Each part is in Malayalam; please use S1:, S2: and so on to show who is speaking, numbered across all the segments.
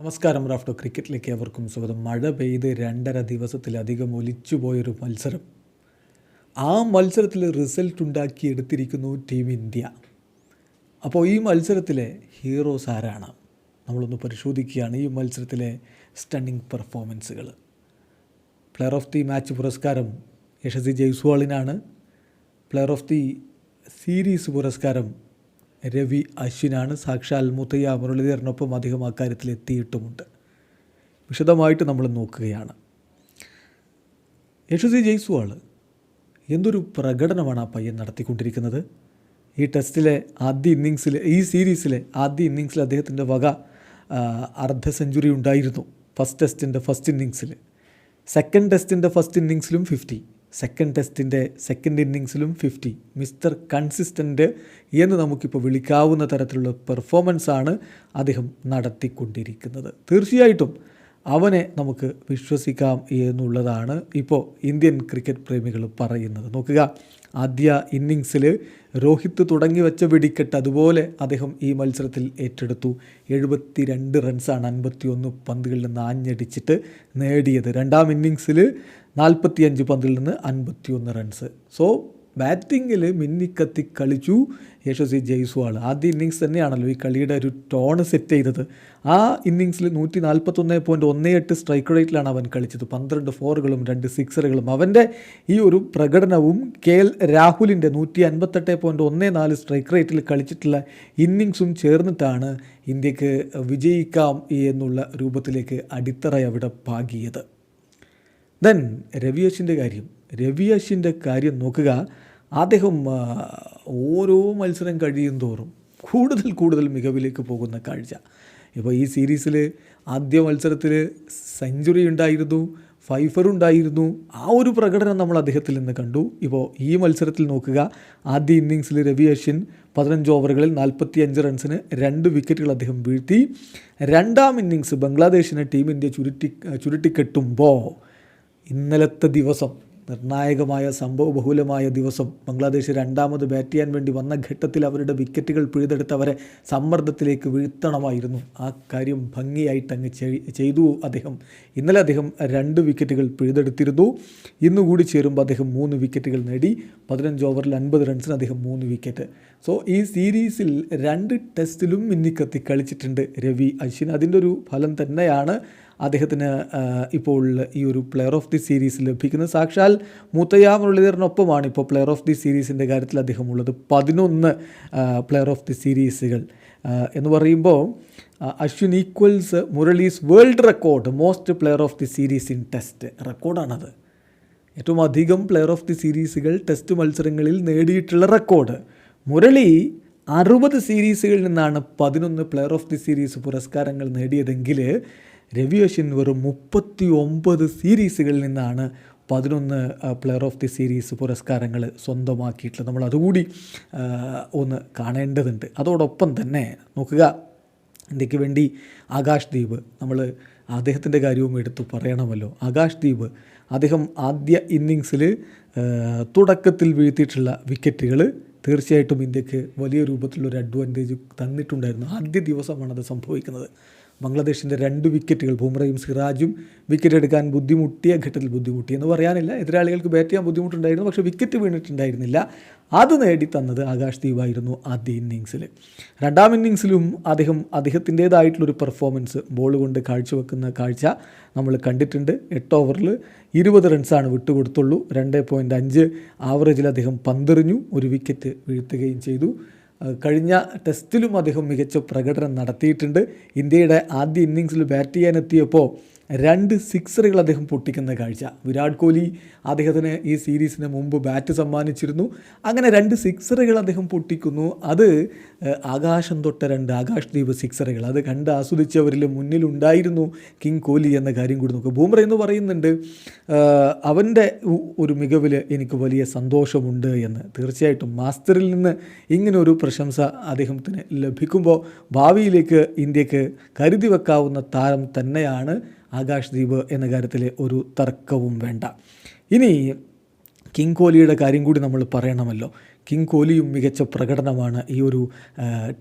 S1: നമസ്കാരം റാഫ്റ്റോ ക്രിക്കറ്റിലേക്ക് അവർക്കും സ്വാഗതം. മഴ പെയ്ത് രണ്ടര ദിവസത്തിലധികം ഒലിച്ചുപോയൊരു മത്സരം. ആ മത്സരത്തിൽ റിസൾട്ട് ഉണ്ടാക്കി എടുത്തിരിക്കുന്നു ടീം ഇന്ത്യ അപ്പോൾ ഈ മത്സരത്തിലെ ഹീറോസ് ആരാണ്? നമ്മളൊന്ന് പരിശോധിക്കുകയാണ് ഈ മത്സരത്തിലെ സ്റ്റണ്ണിങ് പെർഫോമൻസുകൾ പ്ലെയർ ഓഫ് ദി മാച്ച് പുരസ്കാരം യശസ്വി ജയ്സ്വാളിനാണ്. പ്ലെയർ ഓഫ് ദി സീരീസ് പുരസ്കാരം രവി അശ്വിനാണ് സാക്ഷാൽ മുത്തയ്യ മുരളീധരനൊപ്പം അദ്ദേഹം അക്കാര്യത്തിൽ എത്തിയിട്ടുമുണ്ട്. വിശദമായിട്ട് നമ്മൾ നോക്കുകയാണ്. യശസ്വി ജയ്സ്വാൾ എന്തൊരു പ്രകടനമാണ് ആ പയ്യൻ നടത്തിക്കൊണ്ടിരിക്കുന്നത്? ഈ ടെസ്റ്റിലെ ആദ്യ ഇന്നിങ്സിൽ ഈ സീരീസിലെ ആദ്യ ഇന്നിങ്സിൽ അദ്ദേഹത്തിന്റെ വക അർദ്ധ സെഞ്ചുറി ഉണ്ടായിരുന്നു. ഫസ്റ്റ് ടെസ്റ്റിന്റെ ഫസ്റ്റ് ഇന്നിങ്സിൽ സെക്കൻഡ് ടെസ്റ്റിന്റെ ഫസ്റ്റ് ഇന്നിങ്സിലും ഫിഫ്റ്റി സെക്കൻഡ് ടെസ്റ്റിന്റെ സെക്കൻഡ് ഇന്നിങ്സിലും ഫിഫ്റ്റി മിസ്റ്റർ കൺസിസ്റ്റന്റ് എന്ന് നമുക്കിപ്പോൾ വിളിക്കാവുന്ന തരത്തിലുള്ള പെർഫോമൻസാണ് അദ്ദേഹം നടത്തിക്കൊണ്ടിരിക്കുന്നത്. തീർച്ചയായിട്ടും അവനെ നമുക്ക് വിശ്വസിക്കാം എന്നുള്ളതാണ് ഇപ്പോൾ ഇന്ത്യൻ ക്രിക്കറ്റ് പ്രേമികൾ പറയുന്നത്. നോക്കുക ആദ്യ ഇന്നിങ്സിൽ രോഹിത് തുടങ്ങി വെച്ച വെടിക്കെട്ട് അതുപോലെ അദ്ദേഹം ഈ മത്സരത്തിൽ ഏറ്റെടുത്തു. എഴുപത്തി രണ്ട് റൺസാണ് അൻപത്തി ഒന്ന് പന്തുകളിൽ നിന്ന് ആഞ്ഞടിച്ചിട്ട് നേടിയത്. രണ്ടാം ഇന്നിങ്സിൽ നാൽപ്പത്തിയഞ്ച് പന്തിൽ നിന്ന് അൻപത്തി ഒന്ന് റൺസ്. സോ ബാറ്റിങ്ങിൽ മിന്നിക്കത്തി കളിച്ചു യശസ്വി ജയ്സ്വാൾ. ആദ്യ ഇന്നിങ്സ് തന്നെയാണല്ലോ ഈ കളിയുടെ ഒരു ടോണ് സെറ്റ് ചെയ്തത്. ആ ഇന്നിങ്സിൽ നൂറ്റി നാൽപ്പത്തൊന്ന് പോയിന്റ് ഒന്ന് എട്ട് സ്ട്രൈക്ക് റേറ്റിലാണ് അവൻ കളിച്ചത്. പന്ത്രണ്ട് ഫോറുകളും രണ്ട് സിക്സറുകളും അവന്റെ ഈ ഒരു പ്രകടനവും കെ എൽ രാഹുലിന്റെ നൂറ്റി അൻപത്തെട്ട് പോയിന്റ് ഒന്ന് നാല് സ്ട്രൈക്ക് റേറ്റിൽ കളിച്ചിട്ടുള്ള ഇന്നിങ്സും ചേർന്നിട്ടാണ് ഇന്ത്യയ്ക്ക് വിജയിക്കാം എന്നുള്ള രൂപത്തിലേക്ക് അടിത്തറ അവിടെ പാകിയത്. ദെൻ രവിയേഷിന്റെ കാര്യം. രവി അശ്വിന്റെ കാര്യം നോക്കുക അദ്ദേഹം ഓരോ മത്സരം കഴിയും തോറും കൂടുതൽ കൂടുതൽ മികവിലേക്ക് പോകുന്ന കാഴ്ച. ഇപ്പോൾ ഈ സീരീസിൽ ആദ്യ മത്സരത്തിൽ സെഞ്ചുറി ഉണ്ടായിരുന്നു ഫൈഫർ ഉണ്ടായിരുന്നു ആ ഒരു പ്രകടനം നമ്മൾ അദ്ദേഹത്തിൽ നിന്ന് കണ്ടു. ഇപ്പോൾ ഈ മത്സരത്തിൽ നോക്കുക ആദ്യ ഇന്നിങ്സിൽ രവി അശ്വിൻ പതിനഞ്ച് ഓവറുകളിൽ നാൽപ്പത്തി അഞ്ച് റൺസിന് രണ്ട് വിക്കറ്റുകൾ അദ്ദേഹം വീഴ്ത്തി. രണ്ടാം ഇന്നിങ്സ് ബംഗ്ലാദേശിനെ ടീം ഇന്ത്യ ചുരുട്ടി ചുരുട്ടിക്കെട്ടുമ്പോൾ ഇന്നലത്തെ ദിവസം നിർണായകമായ സംഭവബഹുലമായ ദിവസം. ബംഗ്ലാദേശ് രണ്ടാമത് ബാറ്റ് ചെയ്യാൻ വേണ്ടി വന്ന ഘട്ടത്തിൽ അവരുടെ വിക്കറ്റുകൾ പിഴുതെടുത്ത് അവരെ സമ്മർദ്ദത്തിലേക്ക് വീഴ്ത്തണമായിരുന്നു. ആ കാര്യം ഭംഗിയായിട്ട് അങ്ങ് ചെയ്തു അദ്ദേഹം. ഇന്നലെ അദ്ദേഹം രണ്ട് വിക്കറ്റുകൾ പിഴുതെടുത്തിരുന്നു. ഇന്നുകൂടി ചേരുമ്പോൾ അദ്ദേഹം മൂന്ന് വിക്കറ്റുകൾ നേടി. പതിനഞ്ച് ഓവറിൽ അൻപത് റൺസിന് അദ്ദേഹം മൂന്ന് വിക്കറ്റ് സോ ഈ സീരീസിൽ രണ്ട് ടെസ്റ്റിലും മിന്നിക്കത്തി കളിച്ചിട്ടുണ്ട് രവി അശ്വിൻ. അതിന്റെ ഒരു ഫലം തന്നെയാണ് അദ്ദേഹത്തിന് ഇപ്പോൾ ഈ ഒരു പ്ലെയർ ഓഫ് ദി സീരീസ് ലഭിക്കുന്നത്. സാക്ഷാൽ മൂത്തയ്യ മുരളീധരനൊപ്പമാണ് ഇപ്പോൾ പ്ലെയർ ഓഫ് ദി സീരീസിന്റെ കാര്യത്തിൽ അദ്ദേഹം ഉള്ളത് പതിനൊന്ന് പ്ലെയർ ഓഫ് ദി സീരീസുകൾ എന്ന് പറയുമ്പോൾ Ashwin equals Murali's world record most player of the series in test റെക്കോർഡാണത്. ഏറ്റവും അധികം പ്ലെയർ ഓഫ് ദി സീരീസുകൾ ടെസ്റ്റ് മത്സരങ്ങളിൽ നേടിയിട്ടുള്ള റെക്കോർഡ്. മുരളി അറുപത് സീരീസുകളിൽ നിന്നാണ് പതിനൊന്ന് പ്ലെയർ ഓഫ് ദി സീരീസ് പുരസ്കാരങ്ങൾ നേടിയതെങ്കിൽ രവി അശ്വിൻ വെറും മുപ്പത്തി ഒമ്പത് സീരീസുകളിൽ നിന്നാണ് പതിനൊന്ന് പ്ലെയർ ഓഫ് ദി സീരീസ് പുരസ്കാരങ്ങൾ സ്വന്തമാക്കിയിട്ടുള്ളത്. നമ്മൾ അതുകൂടി ഒന്ന് കാണേണ്ടതുണ്ട്. അതോടൊപ്പം തന്നെ നോക്കുക ഇന്ത്യയ്ക്ക് വേണ്ടി ആകാശ് ദ്വീപ് നമ്മൾ അദ്ദേഹത്തിന്റെ കാര്യവും എടുത്തു പറയണമല്ലോ. ആകാശ് ദ്വീപ് അദ്ദേഹം ആദ്യ ഇന്നിങ്സിൽ തുടക്കത്തിൽ വീഴ്ത്തിയിട്ടുള്ള വിക്കറ്റുകൾ തീർച്ചയായിട്ടും ഇന്ത്യയ്ക്ക് വലിയ രൂപത്തിലൊരു അഡ്വാന്റേജ് തന്നിട്ടുണ്ടായിരുന്നു. ആദ്യ ദിവസമാണ് അത് സംഭവിക്കുന്നത്. ബംഗ്ലാദേശിന്റെ രണ്ട് വിക്കറ്റുകൾ ബുംറയും സിറാജും വിക്കറ്റ് എടുക്കാൻ ബുദ്ധിമുട്ടിയ ഘട്ടത്തിൽ ബുദ്ധിമുട്ടി എന്ന് പറയാനില്ല. എതിരാളികൾക്ക് ബാറ്റ് ചെയ്യാൻ ബുദ്ധിമുട്ടുണ്ടായിരുന്നു പക്ഷേ വിക്കറ്റ് വീണിട്ടുണ്ടായിരുന്നില്ല. അത് നേടി തന്നത് ആകാശ് ദീപായിരുന്നു ആദ്യ ഇന്നിങ്സിൽ രണ്ടാം ഇന്നിങ്സിലും അദ്ദേഹം അദ്ദേഹത്തിന്റേതായിട്ടുള്ളൊരു പെർഫോമൻസ് ബോൾ കൊണ്ട് കാഴ്ചവെക്കുന്ന കാഴ്ച നമ്മൾ കണ്ടിട്ടുണ്ട്. എട്ട് ഓവറിൽ ഇരുപത് റൺസാണ് വിട്ടുകൊടുത്തുള്ളൂ. രണ്ട് പോയിന്റ് അഞ്ച് ആവറേജിൽ അദ്ദേഹം പന്തെറിഞ്ഞു ഒരു വിക്കറ്റ് വീഴ്ത്തുകയും ചെയ്തു. കഴിഞ്ഞ ടെസ്റ്റിലും അദ്ദേഹം മികച്ച പ്രകടനം നടത്തിയിട്ടുണ്ട്. ഇന്ത്യയുടെ ആദ്യ ഇന്നിങ്സിൽ ബാറ്റ് ചെയ്യാനെത്തിയപ്പോൾ രണ്ട് സിക്സറുകൾ അദ്ദേഹം പൊട്ടിക്കുന്ന കാഴ്ച. വിരാട് കോഹ്ലി അദ്ദേഹത്തിന് ഈ സീരീസിന് മുമ്പ് ബാറ്റ് സമ്മാനിച്ചിരുന്നു. അങ്ങനെ രണ്ട് സിക്സറുകൾ അദ്ദേഹം പൊട്ടിക്കുന്നു. അത് ആകാശം തൊട്ട രണ്ട് ആകാശ് ദ്വീപ് സിക്സറുകൾ. അത് കണ്ട് ആസ്വദിച്ചവരിൽ മുന്നിലുണ്ടായിരുന്നു കിങ് കോഹ്ലി എന്ന കാര്യം കൂടി നോക്കുക ബൂമറ എന്ന് പറയുന്നുണ്ട് അവന്റെ ഒരു മികവിൽ എനിക്ക് വലിയ സന്തോഷമുണ്ട് എന്ന്. തീർച്ചയായിട്ടും മാസ്റ്ററിൽ നിന്ന് ഇങ്ങനൊരു പ്രശംസ അദ്ദേഹത്തിന് ലഭിക്കുമ്പോൾ ഭാവിയിലേക്ക് ഇന്ത്യയ്ക്ക് കരുതി വെക്കാവുന്ന താരം തന്നെയാണ് ആകാശ് ദീപ് എന്ന കാര്യത്തിൽ ഒരു തർക്കവും വേണ്ട. ഇനി കിങ് കോഹ്ലിയുടെ കാര്യം കൂടി നമ്മൾ പറയണമല്ലോ. കിങ് കോഹ്ലിയും മികച്ച പ്രകടനമാണ് ഈ ഒരു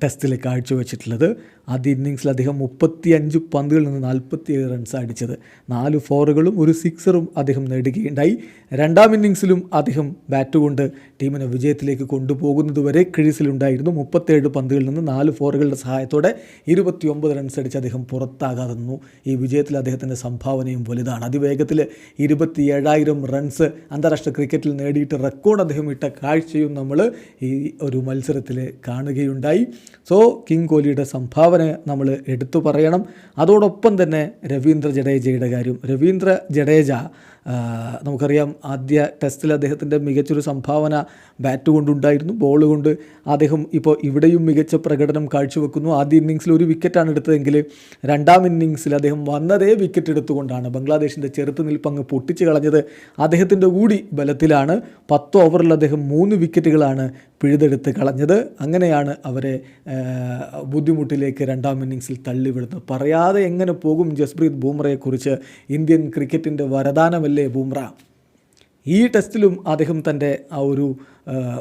S1: ടെസ്റ്റിൽ കാഴ്ചവെച്ചിട്ടുള്ളത്. ആദ്യ ഇന്നിങ്സിൽ അദ്ദേഹം മുപ്പത്തി അഞ്ച് പന്തുകളിൽ നിന്ന് നാൽപ്പത്തിയേഴ് റൺസ് അടിച്ചത്. നാല് ഫോറുകളും ഒരു സിക്സറും അദ്ദേഹം നേടുകയുണ്ടായി. രണ്ടാം ഇന്നിങ്സിലും അദ്ദേഹം ബാറ്റ് കൊണ്ട് ടീമിനെ വിജയത്തിലേക്ക് കൊണ്ടുപോകുന്നതുവരെ ക്രീസിലുണ്ടായിരുന്നു. മുപ്പത്തേഴ് പന്തുകളിൽ നിന്ന് നാല് ഫോറുകളുടെ സഹായത്തോടെ ഇരുപത്തിയൊമ്പത് റൺസ് അടിച്ച് അദ്ദേഹം പുറത്താകാതെ നിന്നു ഈ വിജയത്തിൽ അദ്ദേഹത്തിന്റെ സംഭാവനയും വലുതാണ്. അതിവേഗത്തിൽ ഇരുപത്തി ഏഴായിരം റൺസ് അന്താരാഷ്ട്ര ക്രിക്കറ്റിൽ നേടിയിട്ട് റെക്കോർഡ് അദ്ദേഹം ഇട്ട കാഴ്ചയും നമ്മൾ ഈ ഒരു മത്സരത്തിൽ കാണുകയുണ്ടായി. സോ കിങ് കോഹ്ലിയുടെ സംഭാവന നമ്മൾ എടുത്തു പറയണം. അതോടൊപ്പം തന്നെ രവീന്ദ്ര ജഡേജയുടെ കാര്യം. രവീന്ദ്ര ജഡേജ നമുക്കറിയാം ആദ്യ ടെസ്റ്റിൽ അദ്ദേഹത്തിന്റെ മികച്ചൊരു സംഭാവന ബാറ്റ് കൊണ്ടുണ്ടായിരുന്നു. ബോൾ കൊണ്ട് അദ്ദേഹം ഇപ്പോൾ ഇവിടെയും മികച്ച പ്രകടനം കാഴ്ചവെക്കുന്നു. ആദ്യ ഇന്നിങ്സിൽ ഒരു വിക്കറ്റാണ് എടുത്തതെങ്കിൽ രണ്ടാം ഇന്നിങ്സിൽ അദ്ദേഹം വന്നതേ വിക്കറ്റ് എടുത്തുകൊണ്ടാണ് ബംഗ്ലാദേശിന്റെ ചെറുത്തുനിൽപ്പ് അങ്ങ് പൊട്ടിച്ച് കളഞ്ഞത്. അദ്ദേഹത്തിന്റെ കൂടി ബലത്തിലാണ് പത്ത് ഓവറിൽ അദ്ദേഹം മൂന്ന് വിക്കറ്റുകളാണ് പിഴുതെടുത്ത് കളഞ്ഞത്. അങ്ങനെയാണ് അവരെ ബുദ്ധിമുട്ടിലേക്ക് രണ്ടാം ഇന്നിങ്സിൽ തള്ളിവിടുന്നത്. പറയാതെ എങ്ങനെ പോകും ജസ്പ്രീത് ബൂമ്രയെക്കുറിച്ച് ഇന്ത്യൻ ക്രിക്കറ്റിന്റെ വരദാനമല്ലേ ബൂമ്ര ഈ ടെസ്റ്റിലും അദ്ദേഹം തന്റെ ആ ഒരു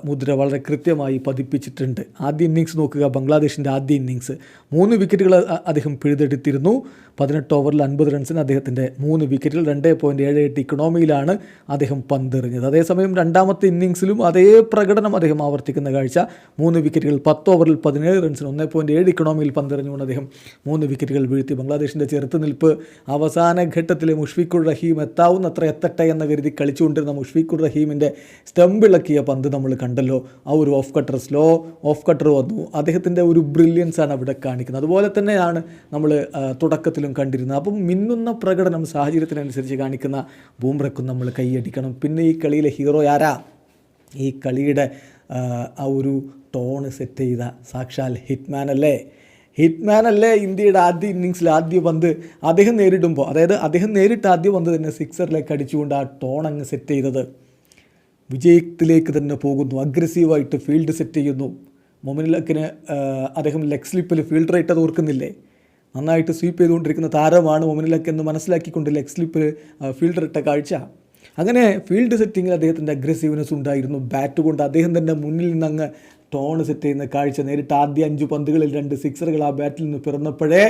S1: മുദ്ര വളരെ കൃത്യമായി പതിപ്പിച്ചിട്ടുണ്ട്. ആദ്യ ഇന്നിങ്സ് നോക്കുക ബംഗ്ലാദേശിന്റെ ആദ്യ ഇന്നിങ്സ്. മൂന്ന് വിക്കറ്റുകൾ അദ്ദേഹം പിഴുതെടുത്തിരുന്നു. പതിനെട്ട് ഓവറിൽ അൻപത് റൺസിന് അദ്ദേഹത്തിന്റെ മൂന്ന് വിക്കറ്റുകൾ രണ്ട് പോയിന്റ് ഏഴ് എട്ട് ഇക്കണോമിയിലാണ് അദ്ദേഹം പന്തെറിഞ്ഞത്. അതേസമയം രണ്ടാമത്തെ ഇന്നിങ്സിലും അതേ പ്രകടനം അദ്ദേഹം ആവർത്തിക്കുന്ന കാഴ്ച. മൂന്ന് വിക്കറ്റുകൾ പത്ത് ഓവറിൽ പതിനേഴ് റൺസിന് ഒന്ന് പോയിന്റ് ഏഴ് ഇക്കണോമിയിൽ പന്തെറിഞ്ഞുകൊണ്ട് അദ്ദേഹം മൂന്ന് വിക്കറ്റുകൾ വീഴ്ത്തി. ബംഗ്ലാദേശിന്റെ ചെറുത്തുനിൽപ്പ് അവസാന ഘട്ടത്തിലെ മുഷ്ഫീഖുർ റഹീം എത്താവുന്നത്ര എത്തട്ടെ എന്ന് കരുതി കളിച്ചുകൊണ്ടിരുന്ന മുഷ്ഫീഖുർ റഹീമിന്റെ സ്റ്റമ്പിളക്കിയ പന്ത് നമ്മൾ കണ്ടല്ലോ ആ ഒരു off cutter slow off cutter വന്നു. അദ്ദേഹത്തിന്റെ ഒരു ബ്രില്യൻസ് ആണ് അവിടെ കാണിക്കുന്നത്. അതുപോലെ തന്നെയാണ് നമ്മൾ തുടക്കത്തിലും കണ്ടിരുന്നത്. അപ്പം മിന്നുന്ന പ്രകടനം സാഹചര്യത്തിനനുസരിച്ച് കാണിക്കുന്ന ബൂംറയ്ക്കും നമ്മൾ കൈയടിക്കണം പിന്നെ ഈ കളിയിലെ ഹീറോ ആരാ? ഈ കളിയുടെ ആ, ആ ഒരു ടോണ് സെറ്റ് ചെയ്ത സാക്ഷാൽ ഹിറ്റ്മാൻ അല്ലേ? ഹിറ്റ്മാൻ അല്ലേ ഇന്ത്യയുടെ ആദ്യ ഇന്നിങ്സിൽ ആദ്യ പന്ത് അദ്ദേഹം നേരിടുമ്പോൾ അതായത് അദ്ദേഹം നേരിട്ട് ആദ്യ പന്ത് തന്നെ സിക്സറിലേക്ക് അടിച്ചുകൊണ്ട് ആ ടോൺ അങ്ങ് സെറ്റ് ചെയ്തത്. വിജയത്തിലേക്ക് തന്നെ പോകുന്നു. അഗ്രസീവായിട്ട് ഫീൽഡ് സെറ്റ് ചെയ്യുന്നു. മൊമിനിലക്കിന് അദ്ദേഹം ലെഗ് സ്ലിപ്പിൽ ഫീൽഡ് ഫീൽഡർ അത് ഓർക്കുന്നില്ലേ? നന്നായിട്ട് സ്വീപ്പ് ചെയ്തുകൊണ്ടിരിക്കുന്ന താരമാണ് മൊമിനിലക്ക് എന്ന് മനസ്സിലാക്കിക്കൊണ്ട് ലെഗ് സ്ലിപ്പിൽ ഫീൽഡർ ഇട്ട കാഴ്ച. അങ്ങനെ ഫീൽഡ് സെറ്റിങ്ങിൽ അദ്ദേഹത്തിന്റെ അഗ്രസീവ്നെസ് ഉണ്ടായിരുന്നു. ബാറ്റ് കൊണ്ട് അദ്ദേഹം തന്നെ മുന്നിൽ നിന്നങ്ങ് ടോൺ സെറ്റ് ചെയ്യുന്ന കാഴ്ച. നേരിട്ട് ആദ്യ അഞ്ച് പന്തുകളിൽ രണ്ട് സിക്സറുകൾ ആ ബാറ്റിൽ നിന്ന് പിറന്നപ്പോഴേ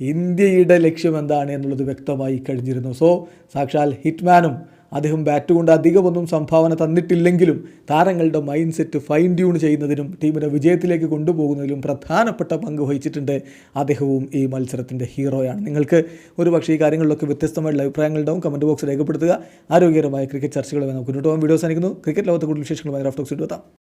S1: ഇന്ത്യയുടെ ലക്ഷ്യം എന്താണ് എന്നുള്ളത് വ്യക്തമായി കഴിഞ്ഞിരുന്നു. സോ സാക്ഷാൽ ഹിറ്റ്മാനും അദ്ദേഹം ബാറ്റ് കൊണ്ട് അധികമൊന്നും സംഭാവന തന്നിട്ടില്ലെങ്കിലും താരങ്ങളുടെ മൈൻഡ് സെറ്റ് ഫൈൻ ട്യൂൺ ചെയ്യുന്നതിനും ടീമിനെ വിജയത്തിലേക്ക് കൊണ്ടുപോകുന്നതിലും പ്രധാനപ്പെട്ട പങ്ക് വഹിച്ചിട്ടുണ്ട് അദ്ദേഹവും ഈ മത്സരത്തിന്റെ ഹീറോയാണ് നിങ്ങൾക്ക് ഒരു പക്ഷേ ഈ കാര്യങ്ങളിലൊക്കെ വ്യത്യസ്തമായിട്ടുള്ള അഭിപ്രായങ്ങളുണ്ടാവും. കമന്റ് ബോക്സ് രേഖപ്പെടുത്തുക. ആരോഗ്യകരമായ ക്രിക്കറ്റ് ചർച്ചകളുമായി നമുക്ക് മുന്നോട്ട് പോകാൻ വീഡിയോസ് അനിക്കുന്നു ക്രിക്കറ്റ് ലോകത്തെ കൂടുതൽ വിശേഷങ്ങളുമായി റഫ്റ്റോക്സ് എത്താം.